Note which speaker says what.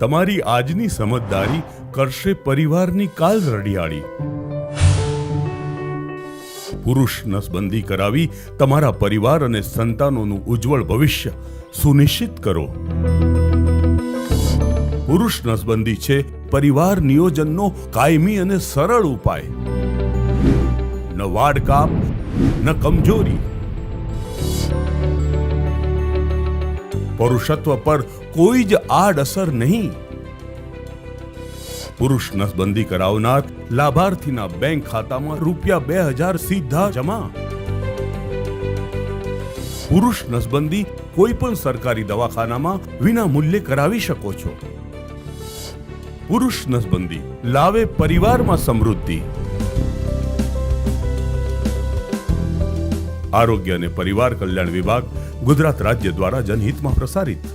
Speaker 1: તમારી આજની સમજદારી કરશે પરિવારની કાલ રડિયાળી. પુરુષ નસબંધી કરાવી તમારા પરિવાર અને સંતાનોનું ઉજ્જવળ ભવિષ્ય સુનિશ્ચિત કરો. પુરુષ નસબંધી છે પરિવાર નિયોજનનો કાયમી અને સરળ ઉપાય. ન વાડ કાપ, ન કમજોરી પરુષત્વ પર કોઈ જ આડઅસર નહીં. પુરુષ નસબંધી કરાવનાર લાભાર્થીના બેંક ખાતામાં રૂપિયા બે હજાર સીધા જમા. પુરુષ નસબંધી કોઈ પણ સરકારી દવાખાનામાં વિના મૂલ્યે કરાવી શકો છો. પુરુષ નસબંધી લાવે પરિવારમાં સમૃદ્ધિ. આરોગ્ય અને પરિવાર કલ્યાણ વિભાગ ગુજરાત રાજ્ય દ્વારા જનહિતમાં પ્રસારિત.